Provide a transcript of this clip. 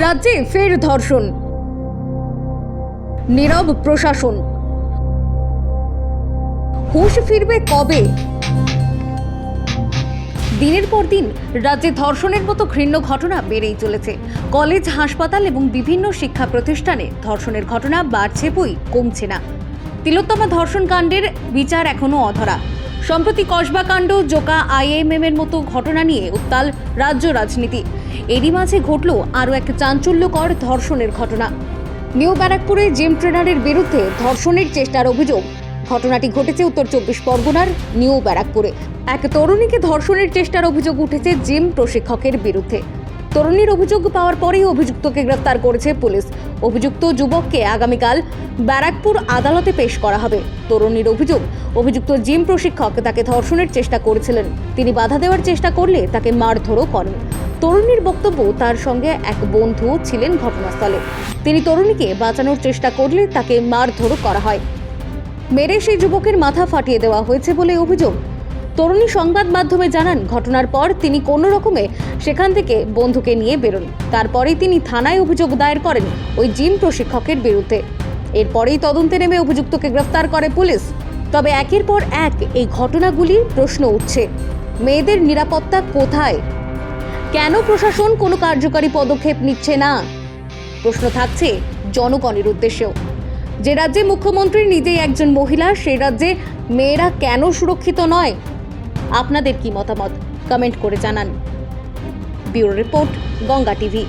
রাজ্যে ফের ধর্ষণ। নীরব প্রশাসন। হুশ ফিরবে কবে? দিনের পর দিন রাজ্যে ধর্ষণের মতো ঘৃণ্য ঘটনা বেড়েই চলেছে। কলেজ, হাসপাতাল এবং বিভিন্ন শিক্ষা প্রতিষ্ঠানে ধর্ষণের ঘটনা বাড়ছে বই কমছে না। তিলোত্তমা ধর্ষণ কাণ্ডের বিচার এখনও অধরা। সম্প্রতি কসবা কাণ্ড, জোকা আইএমএম এর মতো ঘটনা নিয়ে উত্তাল রাজ্য রাজনীতি। এরই মাঝে ঘটল আরও এক চাঞ্চল্যকর ধর্ষণের ঘটনা। নিউ ব্যারাকপুরে জিম ট্রেনারের বিরুদ্ধে ধর্ষণের চেষ্টার অভিযোগ। ঘটনাটি ঘটেছে উত্তর চব্বিশ পরগনার নিউ ব্যারাকপুরে। এক তরুণীকে ধর্ষণের চেষ্টার অভিযোগ উঠেছে জিম প্রশিক্ষকের বিরুদ্ধে। তরুণীর অভিযোগ পাওয়ার পরেই অভিযুক্তকে গ্রেফতার করেছে পুলিশ। অভিযুক্ত যুবককে আগামীকাল ব্যারাকপুর আদালতে পেশ করা হবে। তরুণীর অভিযোগ, অভিযুক্ত জিম প্রশিক্ষক তাকে ধর্ষণের চেষ্টা করেছিলেন। তিনি বাধা দেওয়ার চেষ্টা করলে তাকে মারধরও করেন। তরুণীর বক্তব্য, তার সঙ্গে এক বন্ধু ছিলেন ঘটনাস্থলে। তিনি তরুণীকে বাঁচানোর চেষ্টা করলে তাকে মারধরও করা হয়। মেরে সেই যুবকের মাথা ফাটিয়ে দেওয়া হয়েছে বলে অভিযোগ। তরুণী সংবাদ মাধ্যমে জানান, ঘটনার পর তিনি কোনো রকমে সেখান থেকে বন্ধুকে নিয়ে বেরোন। তারপরেই তিনি থানায় অভিযোগ দায়ের করেন ওই জিম প্রশিক্ষকের বিরুদ্ধে। এরপরেই তদন্তে নেমে অভিযুক্তকে গ্রেফতার করে পুলিশ। তবে একের পর এক এই ঘটনাগুলির প্রশ্ন উঠছে, মেয়েদের নিরাপত্তা কোথায়? কেন প্রশাসন কোনো কার্যকারী পদক্ষেপ নিচ্ছে না? প্রশ্ন থাকছে জনগণের উদ্দেশ্যেও। যে রাজ্যে মুখ্যমন্ত্রী নিজেই একজন মহিলা সেই রাজ্যে মেয়েরা কেন সুরক্ষিত নয়? আপনাদের কি মতামত? কমেন্ট করে জানান। Bureau report Ganga TV.